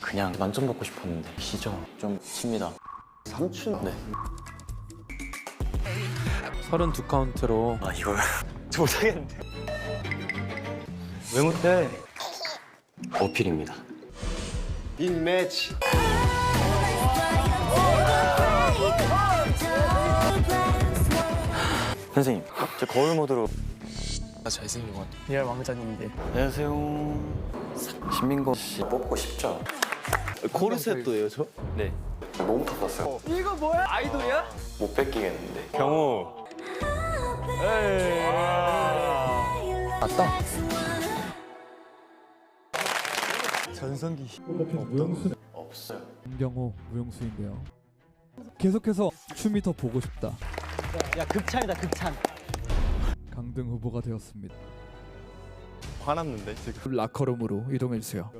그냥 만점 받고 싶었는데. 시죠 좀 칩니다. 삼촌. 네. 32카운트로. 아 이걸 저 못하겠는데. 왜 못해? 어필입니다. 빅매치. 선생님 저 거울 모드로. 나 잘생긴 것 같아. 리얼 왕자님인데. 안녕하세요. 신민거 씨. 뽑고 싶죠? 코르셋도예요 저? 네 너무 탔었어요 이거 뭐야? 아이돌이야? 못 뺏기겠는데 경호 맞다 없어요 김경호 무용수인데요. 계속해서 춤이 더 보고 싶다. 야 극찬이다 극찬 강등 후보가 되었습니다. 화났는데 지금 라커룸으로 이동해 주세요.